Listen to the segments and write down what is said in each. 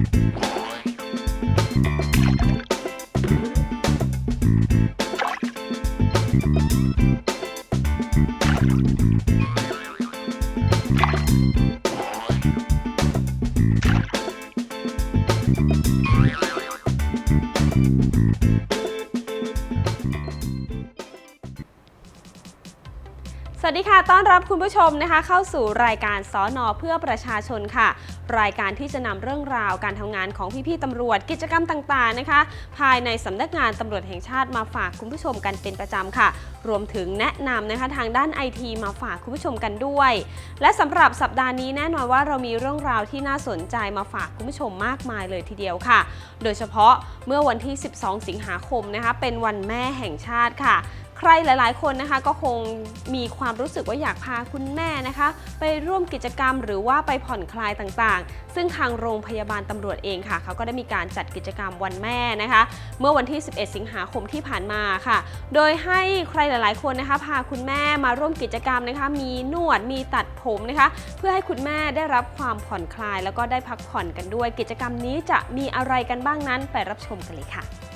สวัสดีค่ะ ต้อนรับคุณผู้ชมนะคะ เข้าสู่รายการสอนอเพื่อประชาชนค่ะ รายการที่จะนำเรื่องราวการทำงานของพี่ๆตำรวจกิจกรรมต่างๆนะคะ ภายในสำนักงานตำรวจแห่งชาติมาฝากคุณผู้ชมกันเป็นประจำค่ะ รวมถึงแนะนำนะคะทางด้านไอทีมาฝากคุณผู้ชมกันด้วย และสำหรับสัปดาห์นี้แน่นอนว่าเรามีเรื่องราวที่น่าสนใจมาฝากคุณผู้ชมมากมายเลยทีเดียวค่ะ โดยเฉพาะเมื่อวันที่ 12 สิงหาคมนะคะเป็นวันแม่แห่งชาติค่ะ ใครหลายๆ คนนะคะก็คงมีความรู้สึกว่าอยากพาคุณแม่นะคะ ไปร่วมกิจกรรมหรือว่าไปผ่อนคลายต่างๆ ซึ่งทางโรงพยาบาลตำรวจเองค่ะ เขาก็ได้มีการจัดกิจกรรมวันแม่นะคะ เมื่อวันที่ 11 สิงหาคมที่ผ่านมาค่ะ โดยให้ใครหลายๆ คนนะคะ พาคุณแม่มาร่วมกิจกรรมนะคะ มีนวดมีตัดผมนะคะ เพื่อให้คุณแม่ได้รับความผ่อนคลาย แล้วก็ได้พักผ่อนกันด้วย กิจกรรมนี้จะมีอะไรกันบ้างนั้นไปรับชมกันเลยค่ะ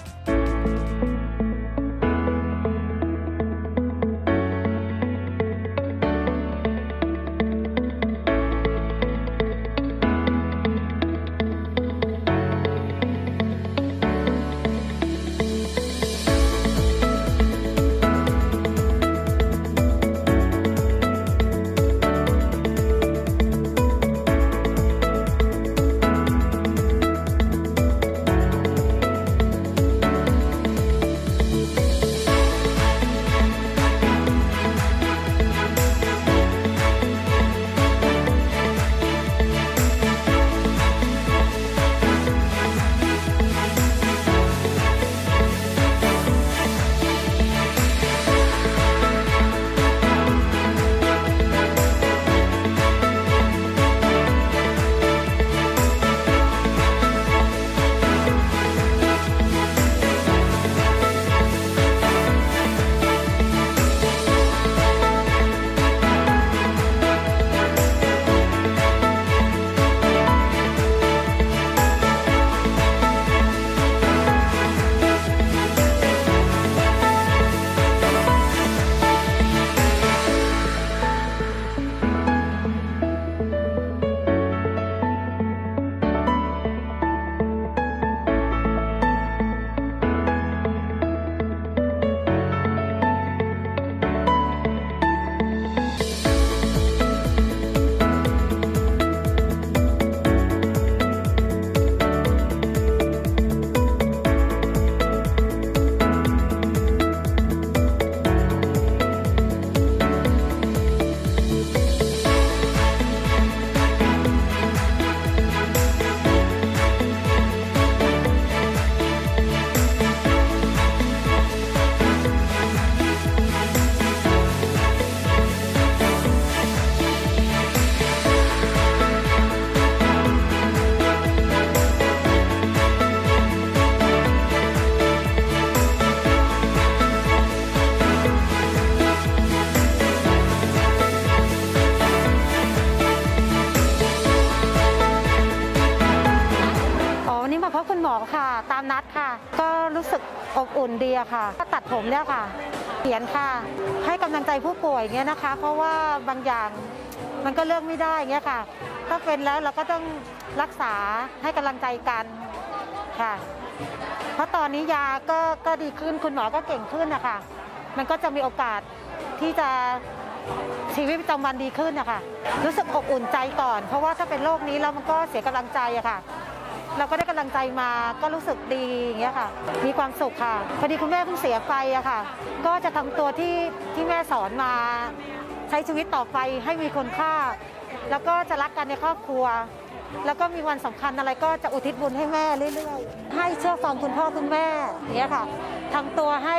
ดีอะค่ะ ก็ตัดผมเนี่ยค่ะเขียนค่ะ ให้กำลังใจผู้ป่วยเงี้ยนะคะ เพราะว่าบางอย่างมันก็เลือกไม่ได้เงี้ยค่ะ ถ้าเป็นแล้วเราก็ต้องรักษาให้กำลังใจกันค่ะ เพราะตอนนี้ยาก็ก็ดีขึ้นคุณหมอก็เก่งขึ้นนะคะมันก็จะมีโอกาสที่จะชีวิตประจำวันดีขึ้นนะคะรู้สึกอบอุ่นใจก่อน เพราะว่าถ้าเป็นโรคนี้แล้วมันก็เสียกำลังใจอะค่ะ เราก็ได้กำลังใจมาก็รู้สึกดีอย่างเงี้ยค่ะ มีความสุขค่ะพอดีคุณแม่เพิ่งเสียไปอะค่ะ ก็จะทำตัวที่ที่แม่สอนมา ใช้ชีวิตต่อไปให้มีคุณค่า แล้วก็จะรักกันในครอบครัว แล้วก็มีวันสำคัญอะไรก็จะอุทิศบุญให้แม่เรื่อยๆ ให้เชื่อฟังคุณพ่อคุณแม่อย่างเงี้ยค่ะทำตัวให้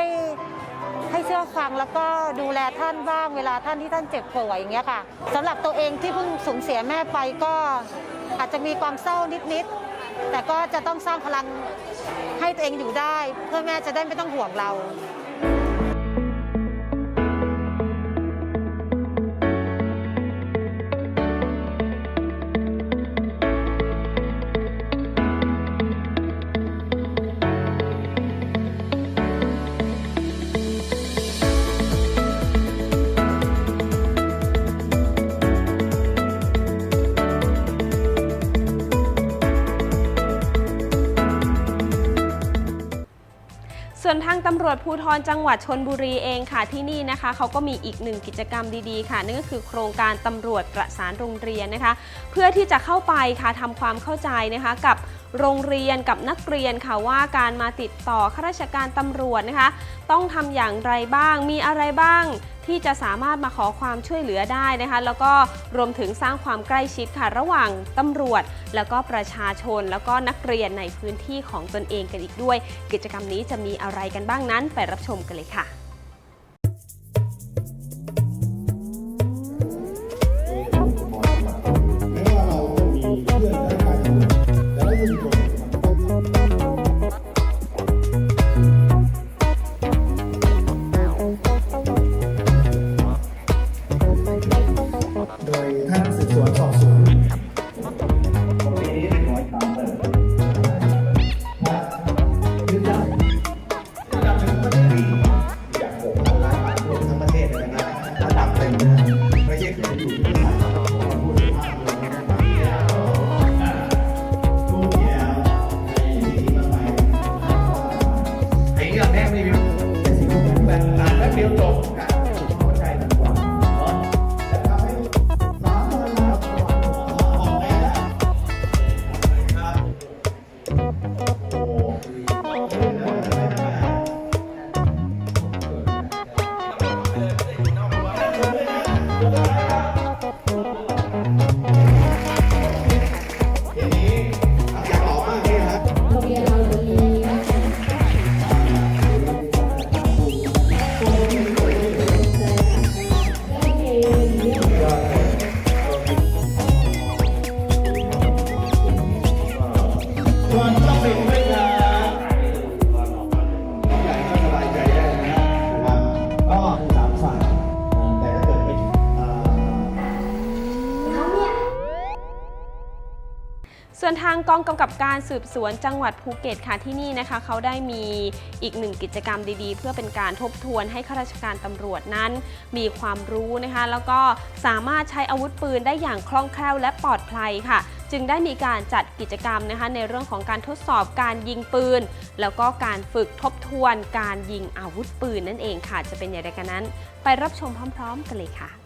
ให้เชื่อฟังแล้วก็ดูแลท่านบ้างเวลาท่านที่ท่านเจ็บป่วยอย่างเงี้ยค่ะสำหรับตัวเองที่เพิ่งสูญเสียแม่ไปก็อาจจะมีความเศร้านิดๆ แต่ก็จะต้องสร้างพลังให้ตัวเองอยู่ได้ เพื่อแม่จะได้ไม่ต้องห่วงเรา ส่วนทางตำรวจภูธรจังหวัดชนบุรีเองค่ะที่นี่นะคะเขาก็มีอีกหนึ่งกิจกรรมดีๆค่ะนั่นก็คือโครงการตำรวจประสานโรงเรียนนะคะ เพื่อที่จะเข้าไปค่ะทำความเข้าใจนะคะกับ โรงเรียนกับนักเรียนค่ะว่าการมาติดต่อข้าราชการตำรวจนะคะ ต้องทำอย่างไรบ้าง มีอะไรบ้างที่จะสามารถมาขอความช่วยเหลือได้นะคะ แล้วก็รวมถึงสร้างความใกล้ชิดค่ะระหว่างตำรวจ แล้วก็ประชาชน แล้วก็นักเรียนในพื้นที่ของตนเองกันอีกด้วย กิจกรรมนี้จะมีอะไรกันบ้างนั้น ไปรับชมกันเลยค่ะ โดยท่านสืบสวนสอบสวน องกำกับการสืบสวนจังหวัดภูเก็ตค่ะที่นี่นะคะ เขาได้มีอีกหนึ่งกิจกรรมดีๆ เพื่อเป็นการทบทวนให้ข้าราชการตำรวจนั้น มีความรู้นะคะ แล้วก็สามารถใช้อาวุธปืนได้อย่างคล่องแคล่วและปลอดภัยค่ะ จึงได้มีการจัดกิจกรรมนะคะ ในเรื่องของการทดสอบการยิงปืน แล้วก็การฝึกทบทวนการยิงอาวุธปืนนั่นเองค่ะ จะเป็นอย่างไรกันนั้น ไปรับชมพร้อม ๆ กันเลยค่ะ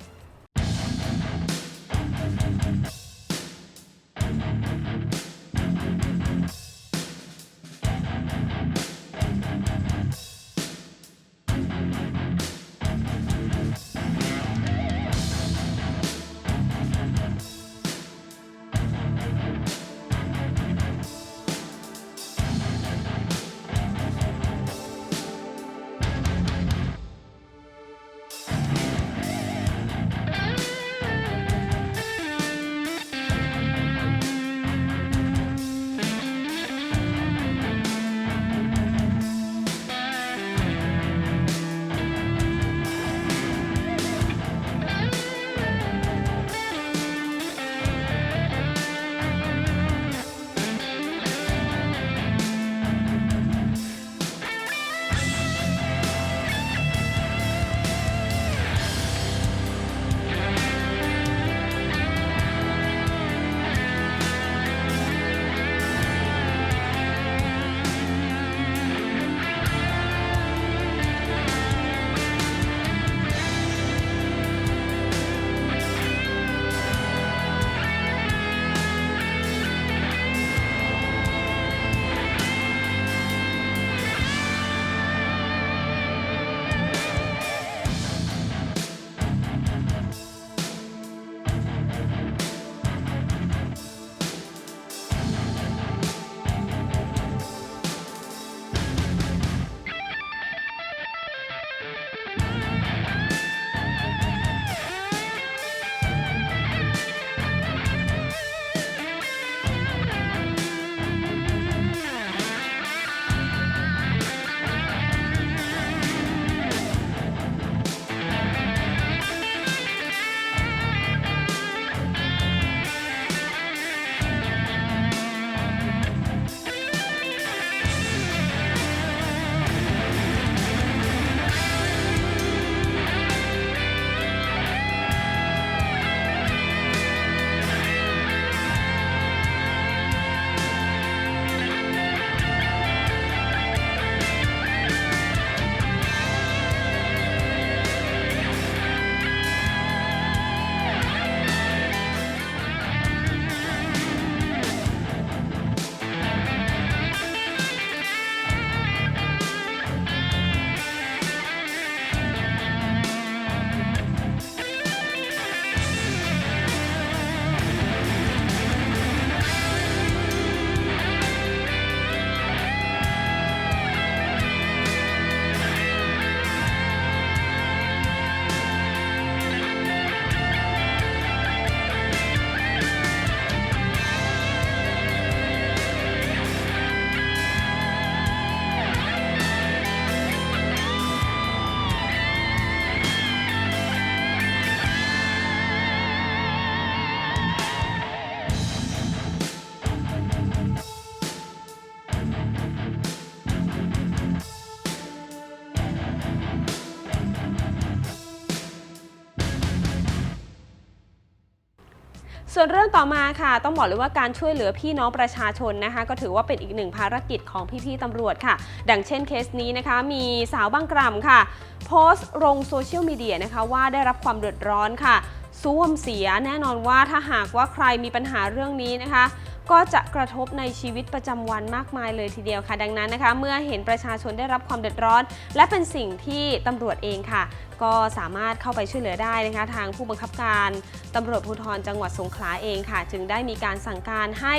ส่วนเรื่องต่อมาค่ะ ต้องบอกเลยว่าการช่วยเหลือพี่น้องประชาชนนะคะ ก็ถือว่าเป็นอีกหนึ่งภารกิจของพี่ๆตำรวจค่ะ ดังเช่นเคสนี้นะคะ มีสาวบางกล่ำค่ะ โพสต์ลงโซเชียลมีเดียนะคะว่าได้รับความเดือดร้อนค่ะซ่วมเสียแน่นอนว่าถ้าหากว่าใครมีปัญหาเรื่องนี้นะคะ ก็จะกระทบในชีวิตประจำวันมากมายเลยทีเดียวค่ะ ดังนั้นนะคะ เมื่อเห็นประชาชนได้รับความเดือดร้อน และเป็นสิ่งที่ตำรวจเองค่ะ ก็สามารถเข้าไปช่วยเหลือได้นะคะ ทางผู้บังคับการตำรวจภูธรจังหวัดสงขลาเองค่ะ จึงได้มีการสั่งการให้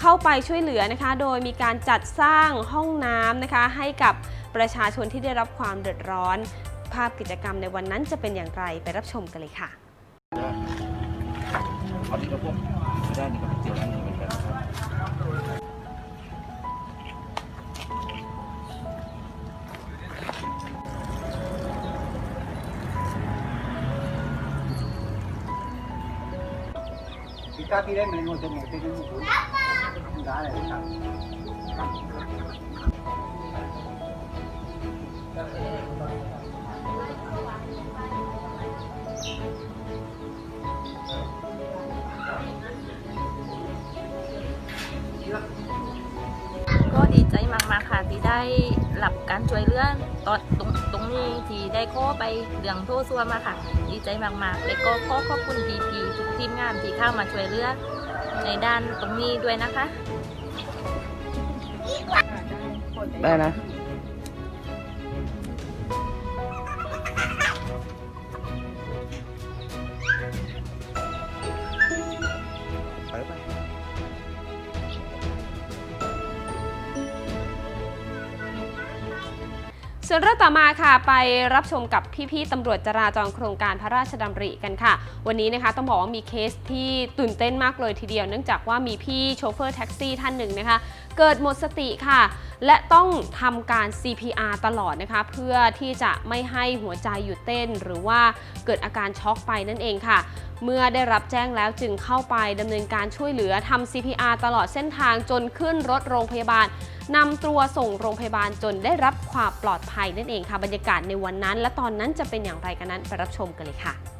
เข้าไปช่วยเหลือนะคะ โดยมีการจัดสร้างห้องน้ำนะคะ ให้กับประชาชนที่ได้รับความเดือดร้อน ภาพกิจกรรมในวันนั้นจะเป็นอย่างไรไปรับชมกันเลยค่ะ કાપી રહે મેં નોતે મોતે ને ગાળે ก็ดีใจมากๆค่ะที่ได้รับการช่วยเรื่องตอน ที่ที่ได้ข้อไปเหลืองโทษซัวมาค่ะ ดีใจมากๆ และก็ขอขอบคุณพีพีทุกทีมงานที่เข้ามาช่วยเหลือในด้านตรงนี้ด้วยนะคะ ได้นะ ส่วนเรื่องต่อมาค่ะไปรับชมกับพี่ๆตำรวจจราจรโครงการพระราชดำริกันค่ะ วันนี้นะคะต้องบอกว่ามีเคสที่ตื่นเต้นมากเลยทีเดียว เนื่องจากว่ามีพี่โชเฟอร์แท็กซี่ท่านหนึ่งนะคะ เกิดหมดสติค่ะ และต้องทำการ CPR ตลอดนะคะ เพื่อที่จะไม่ให้หัวใจหยุดเต้น หรือว่าเกิดอาการช็อกไปนั่นเองค่ะ เมื่อได้รับแจ้งแล้วจึงเข้าไปดำเนินการช่วยเหลือทำ CPR ตลอดเส้นทางจนขึ้นรถโรงพยาบาลนำตัวส่งโรงพยาบาลจนได้รับความปลอดภัยนั่นเองค่ะ บรรยากาศในวันนั้น และตอนนั้นจะเป็นอย่างไรกันนั้นไปรับชมกันเลยค่ะ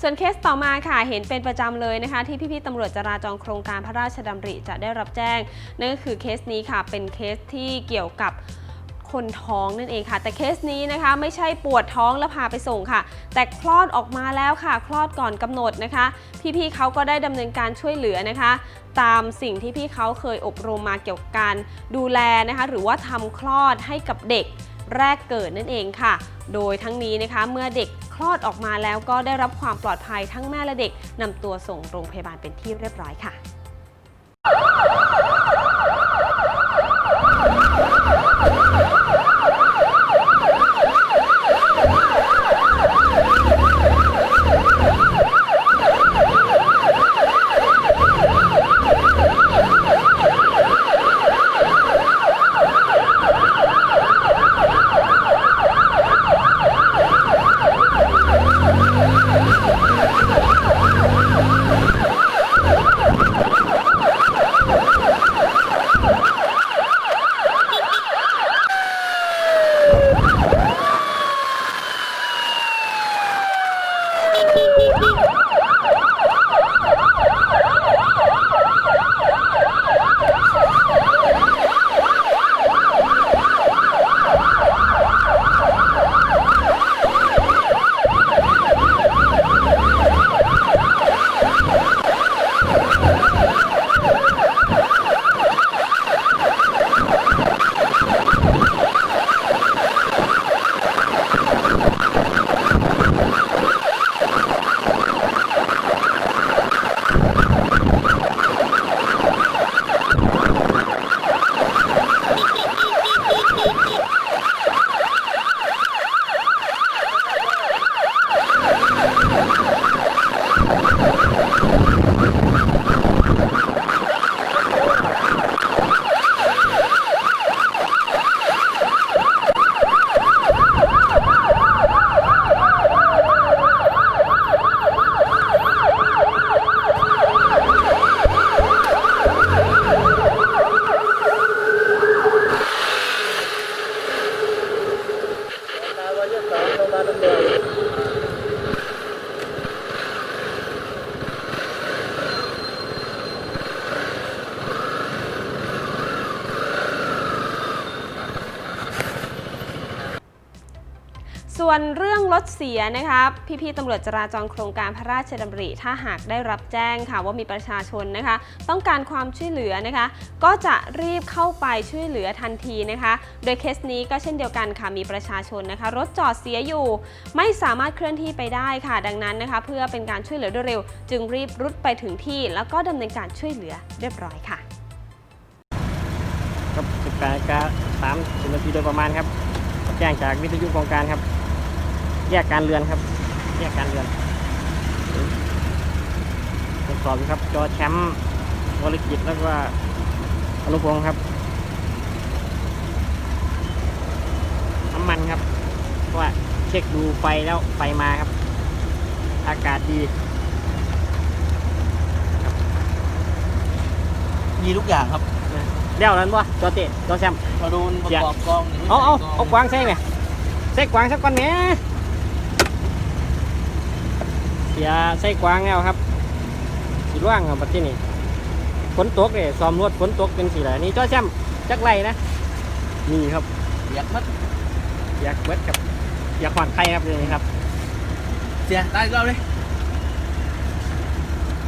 ส่วนเคสต่อมาค่ะเห็นเป็นประจำเลยนะคะ ที่พี่ๆตำรวจจราจรโครงการพระราชดำริจะได้รับแจ้ง นั่นก็คือเคสนี้ค่ะเป็นเคสที่เกี่ยวกับ คนท้องนั่นเองค่ะ แต่เคสนี้นะคะไม่ใช่ปวดท้องแล้วพาไปส่งค่ะ แต่คลอดออกมาแล้วค่ะ คลอดก่อนกำหนดนะคะ พี่ๆเขาก็ได้ดำเนินการช่วยเหลือนะคะ ตามสิ่งที่พี่เขาเคยอบรมมาเกี่ยวกับการดูแลนะคะ หรือว่าทำคลอดให้กับเด็กแรกเกิดนั่นเองค่ะ โดยทั้งนี้นะคะเมื่อเด็กคลอดออกมาแล้วก็ได้รับความปลอดภัยทั้งแม่และเด็กนำตัวส่งโรงพยาบาลเป็นที่เรียบร้อยค่ะ ส่วนเรื่องรถเสียนะคะพี่ๆตำรวจจราจรโครงการพระราชดำริ ถ้าหากได้รับแจ้งค่ะว่ามีประชาชนนะคะ ต้องการความช่วยเหลือนะคะ ก็จะรีบเข้าไปช่วยเหลือทันทีนะคะ โดยเคสนี้ก็เช่นเดียวกันค่ะมีประชาชนนะคะ รถจอดเสียอยู่ ไม่สามารถเคลื่อนที่ไปได้ค่ะ ดังนั้นนะคะ เพื่อเป็นการช่วยเหลือโดยเร็ว จึงรีบรุดไปถึงที่ แล้วก็ดำเนินการช่วยเหลือเรียบร้อยค่ะครับสิบแปดกาสามสิบนาทีโดยประมาณครับแจ้งจากวิทยุกองการครับ แยกการเรือนครับ แยกการเรือนตรวจสอบอยู่ครับ จอแชมป์วรกิจแล้วก็อนุพงศ์ครับน้ำมันครับเพราะว่าเช็คดูไฟแล้วไฟมาครับ อากาศดีมีทุกอย่างครับเดี๋ยวนั้นวะจอเตะจอแชมป์มาดูประกอบกองนี่เอาเอาเอากวางใช่ไหมใส่กวางสักก้อนแหม เสียใส่กวางแล้วครับสีร่วงครับบัดที่นี่ฝนตกเลยซ้อมรถฝนตกเป็นสีอะไรนี่จ้อแชมป์จักไรนะนี่ครับอยากมัดอยากเวทกับอยากหวานไข่ครับนี่ครับเสียได้ก็เลย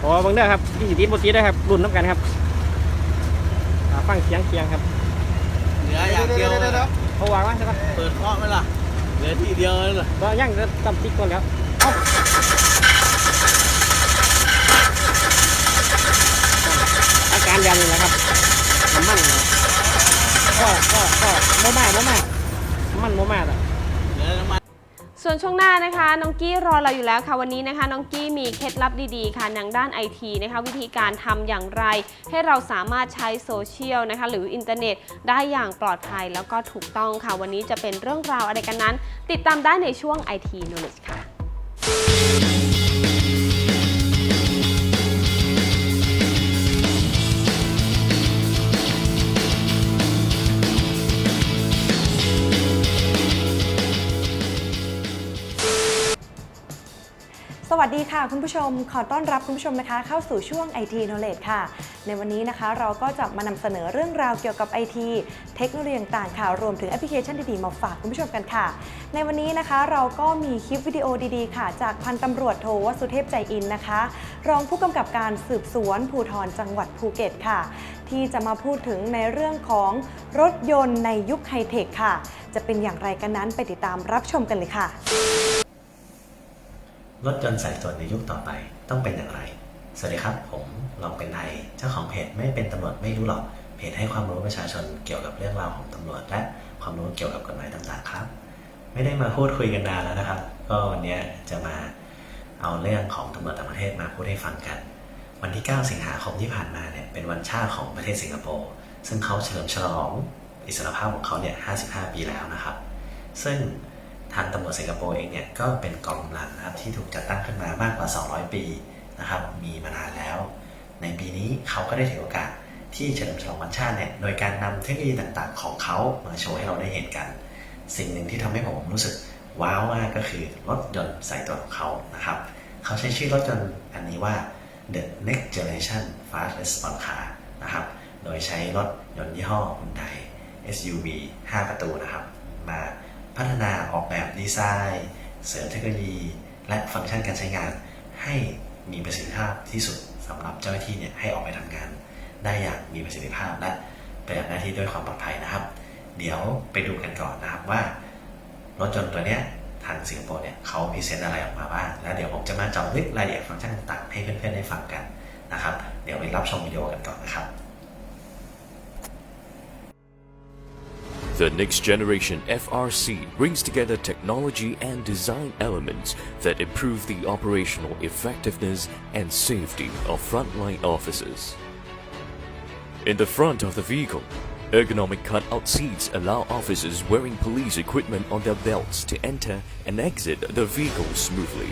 ขอเบังเด้อครับที่สิทีบทีได้อครับรุ่นน้ำกันครับอ่าฟังเสียงเคียงครับเหลืออย่างเดียวเลยเขาวางไว้ใช่ปะเปิดเพาะไหมล่ะเหลือที่เดียวเลยเหรอก็ยังจะจำติ๊กก่อนแล้ว เอ้าอาการยังนี่นะครับน้ำมันเนี่ยก็ก็ก็โมมาโมมาน้ำมันโมมาอะเหลือน้ำมันส่วนช่วงหน้านะคะ น้องกี้รอเราอยู่แล้วค่ะวันนี้นะคะ น้องกี้มีเคล็ดลับดีๆ ค่ะทางด้านไอทีนะคะวิธีการทำอย่างไร ให้เราสามารถใช้โซเชียลนะคะ หรืออินเทอร์เน็ตได้อย่างปลอดภัยแล้วก็ถูกต้องค่ะ วันนี้จะเป็นเรื่องราวอะไรกันนั้น ติดตามได้ในช่วง IT Knowledge ค่ะ วัสดีค่ะคุณผู้ชม ขอต้อนรับคุณผู้ชมนะคะ เข้าสู่ช่วง IT Knowledge ค่ะ ในวันนี้นะคะเราก็จะมานำเสนอเรื่องราวเกี่ยวกับ IT เทคโนโลยีต่างๆค่ะ รวมถึงแอปพลิเคชันดีๆ มาฝากคุณผู้ชมกันค่ะ ในวันนี้นะคะเราก็มีคลิปวิดีโอดีๆ ค่ะ จากพันตำรวจโทวสุเทพใจอินนะคะ รองผู้กำกับการสืบสวนภูธรจังหวัดภูเก็ตค่ะ ที่จะมาพูดถึงในเรื่องของรถยนต์ในยุคไฮเทคค่ะ จะเป็นอย่างไรกันนั้นไปติดตามรับชมกันเลยค่ะ รถยนต์สายตรวจในยุคต่อไปต้องเป็นอย่างไร สวัสดีครับ ผมลองเป็นไทย เจ้าของเพจไม่เป็นตำรวจไม่รู้หรอก เพจให้ความรู้ประชาชนเกี่ยวกับเรื่องราวของตำรวจ และความรู้เกี่ยวกับกฎหมายต่างๆครับ ไม่ได้มาพูดคุยกันนานแล้วนะครับ ก็วันนี้จะมาเอาเรื่องของตำรวจต่างประเทศมาพูดให้ฟังกัน วันที่ 9 สิงหาคมที่ผ่านมาเนี่ยเป็นวันชาติของประเทศสิงคโปร์ ซึ่งเขาเฉลิมฉลองอิสรภาพของเขาเนี่ย 55 ปีแล้วนะครับ ซึ่งางตำรวจสิงคโปร์เองเนี่ยก็เป็นกองกำลังนะครับที่ถูกจัดตั้งขึ้นมามากกว่า 200 ปีนะครับมีมานานแล้ว ในปีนี้เขาก็ได้ถือโอกาสที่เฉลิมฉลองวันชาติเนี่ยโดยการนำเทคโนโลยีต่างๆ ของเขามาโชว์ให้เราได้เห็นกัน สิ่งหนึ่งที่ทำให้ผมรู้สึกว้าวมากก็คือรถยนต์สายตรวของเขานะครับเขาใช้ชื่อรถยนต์อันนี้ว่า The Next Generation Fast Response Car นะครับโดยใช้รถยนต์ยี่ห้อ Hyundai SUV 5 ประตูนะครับมา พัฒนาออกแบบดีไซน์ เสริมเทคโนโลยี และฟังก์ชันการใช้งาน ให้มีประสิทธิภาพที่สุดสำหรับเจ้าหน้าที่เนี่ยให้ออกไปทำงาน ได้อย่างมีประสิทธิภาพและปฏิบัติหน้าที่ด้วยความปลอดภัยนะครับ เดี๋ยวไปดูกันก่อนนะครับว่ารถยนต์ตัวเนี้ยทางสิงคโปร์เนี่ยเขาพรีเซนต์อะไรออกมาบ้างแล้วเดี๋ยวผมจะมาเจาะลึกรายละเอียดฟังก์ชันต่างๆให้เพื่อนๆได้ฟังกันนะครับ เดี๋ยวไปรับชมวิดีโอกันก่อนนะครับ The next generation FRC brings together technology and design elements that improve the operational effectiveness and safety of frontline officers. In the front of the vehicle, ergonomic cutout seats allow officers wearing police equipment on their belts to enter and exit the vehicle smoothly.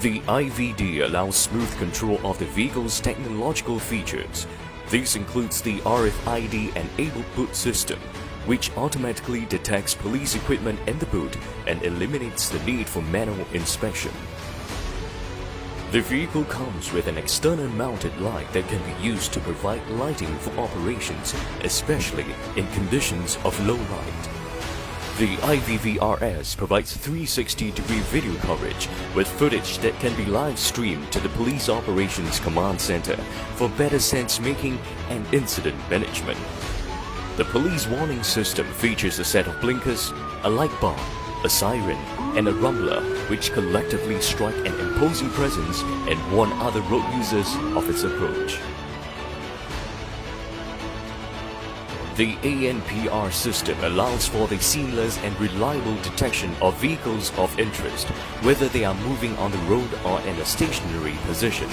The IVD allows smooth control of the vehicle's technological features. This includes the RFID enabled boot system, which automatically detects police equipment in the boot and eliminates the need for manual inspection. The vehicle comes with an external mounted light that can be used to provide lighting for operations, especially in conditions of low light. The IVVRS provides 360-degree video coverage with footage that can be live streamed to the Police Operations Command Center for better sense-making and incident management. The police warning system features a set of blinkers, a light bar, a siren, and a rumbler which collectively strike an imposing presence and warn other road users of its approach. The ANPR system allows for the seamless and reliable detection of vehicles of interest, whether they are moving on the road or in a stationary position.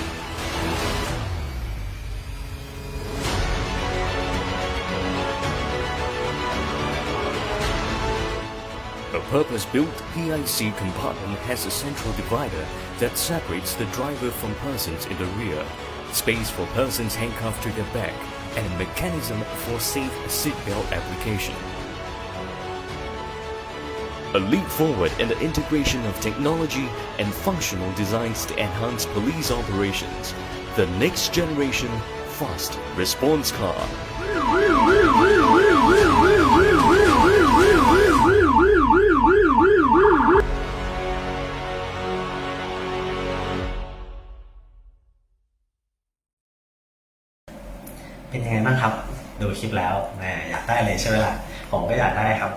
A purpose-built PIC compartment has a central divider that separates the driver from persons in the rear, space for persons handcuffed to their back, and mechanism for safe seatbelt application. A leap forward in the integration of technology and functional designs to enhance police operations. The next generation fast response car. ลิปแล้วแหมอยากได้เลยใช่ไหมล่ะผมก็อยากได้ครับ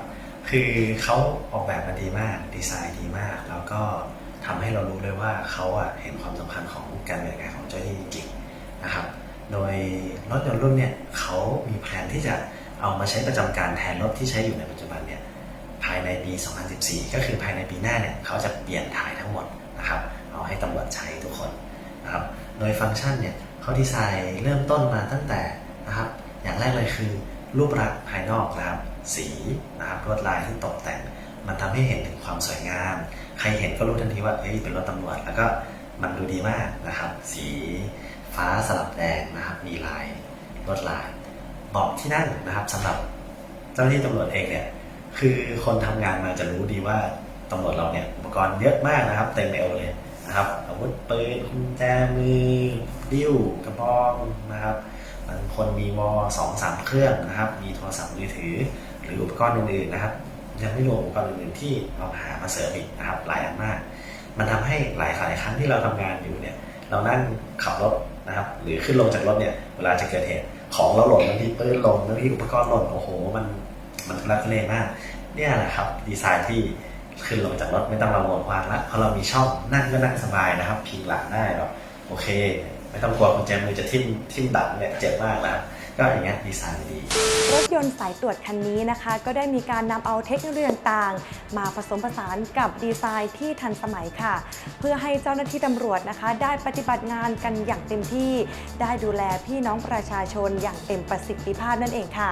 คือเขาออกแบบมาดีมากดีไซน์ดีมาก แล้วก็ทำให้เรารู้เลยว่าเขาอะเห็นความสำคัญของการบริการของเจ้าหน้าที่จริงนะครับ โดยรถยนต์รุ่นเนี่ยเขามีแผนที่จะเอามาใช้ประจำการแทนรถที่ใช้อยู่ในปัจจุบันเนี่ยภายในปี 2014 ก็คือภายในปีหน้าเนี่ยเขาจะเปลี่ยนถ่ายทั้งหมดนะครับ เอาให้ตำรวจใช้ทุกคนนะครับ โดยฟังก์ชันเนี่ยเขาดีไซน์เริ่มต้นมาตั้งแต่นะครับ อย่างแรกเลยคือ รูปลักษณ์ภายนอกนะครับ สีนะครับลวดลายที่ตกแต่ง มันทำให้เห็นถึงความสวยงาม ใครเห็นก็รู้ทันทีว่าเฮ้ยเป็นรถตำรวจ แล้วก็มันดูดีมากนะครับ สีฟ้าสลับแดงนะครับมีลายลวดลายเบาะที่นั่งนะครับสำหรับเจ้าหน้าที่ตำรวจเองเนี่ยคือคนทำงานมาจะรู้ดีว่าตำรวจเราเนี่ยอุปกรณ์เยอะมากนะครับ เต็มเอวเลยนะครับอาวุธปืนกุญแจมือดิ้วกระบองนะครับ บางคนมีวอสองสามเครื่องนะครับ มีโทรศัพท์มือถือ หรืออุปกรณ์อื่นๆนะครับ ยังไม่รวมอุปกรณ์อื่นๆที่เราหามาเสริมอีกนะครับหลายอันมาก มันทำให้หลายหลายครั้งที่เราทำงานอยู่เนี่ย เรานั่งขับรถนะครับ หรือขึ้นลงจากรถเนี่ย เวลาจะเกิดเหตุของเราหล่นบางทีปืนหล่นบางทีอุปกรณ์หล่นโอ้โห มันมันทุลักทุเลมาก เนี่ยแหละครับดีไซน์ที่ขึ้นลงจากรถไม่ต้องระวงวางละเพราะเรามีช่องนั่งก็นั่งสบายนะครับ พิงหลังได้แบบโอเค ไม่ต้องกลัวกุญแจมือจะทิ่มทิ่มดับเนี่ยเจ็บมากนะก็อย่างเงี้ยดีไซน์ดี รถยนต์สายตรวจคันนี้นะคะ ก็ได้มีการนำเอาเทคโนโลยีต่างๆ มาผสมผสานกับดีไซน์ที่ทันสมัยค่ะ เพื่อให้เจ้าหน้าที่ตำรวจนะคะ ได้ปฏิบัติงานกันอย่างเต็มที่ ได้ดูแลพี่น้องประชาชนอย่างเต็มประสิทธิภาพนั่นเองค่ะ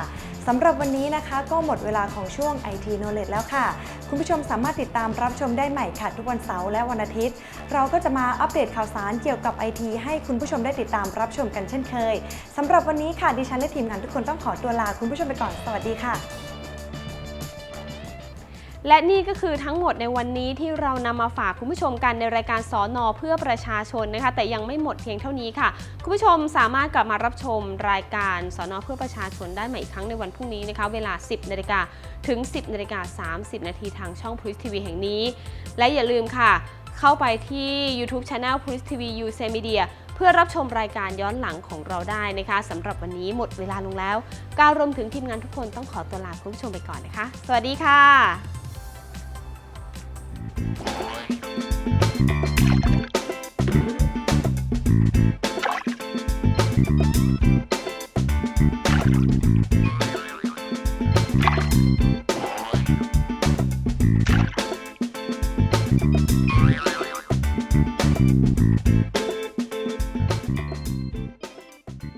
สำหรับวันนี้นะคะก็หมดเวลาของช่วง IT Knowledge แล้วค่ะ คุณผู้ชมสามารถติดตามรับชมได้ใหม่ค่ะ ทุกวันเสาร์และวันอาทิตย์ เราก็จะมาอัปเดตข่าวสารเกี่ยวกับ IT ให้คุณผู้ชมได้ติดตามรับชมกันเช่นเคยสำหรับวันนี้ค่ะดิฉันและทีมงานทุกคนต้องขอตัวลาคุณผู้ชมไปก่อนสวัสดีค่ะ และนี่ก็คือทั้งหมดในวันนี้ที่เรานำมาฝากคุณผู้ชมกันในรายการสอนอเพื่อประชาชนนะคะ แต่ยังไม่หมดเพียงเท่านี้ค่ะ คุณผู้ชมสามารถกลับมารับชมรายการสอนอเพื่อประชาชนได้ใหม่อีกครั้งในวันพรุ่งนี้นะคะ เวลา 10นาฬิกาถึง 10นาฬิกา30 นาทีทางช่องพ u ิ t ทีวีแห่งนี้ และอย่าลืมค่ะ เข้าไปที่ YouTube Channel p u ิ t ทีวียูเซมีเดียเพื่อรับชมรายการย้อนหลังของเราได้นะคะสำหรับวันนี้หมดเวลาลงแล้ว ก้าวรวมถึงทีมงานทุกคนต้องขอตัวลาคุณผู้ชมไปก่อนนะคะ สวัสดีค่ะ Bye.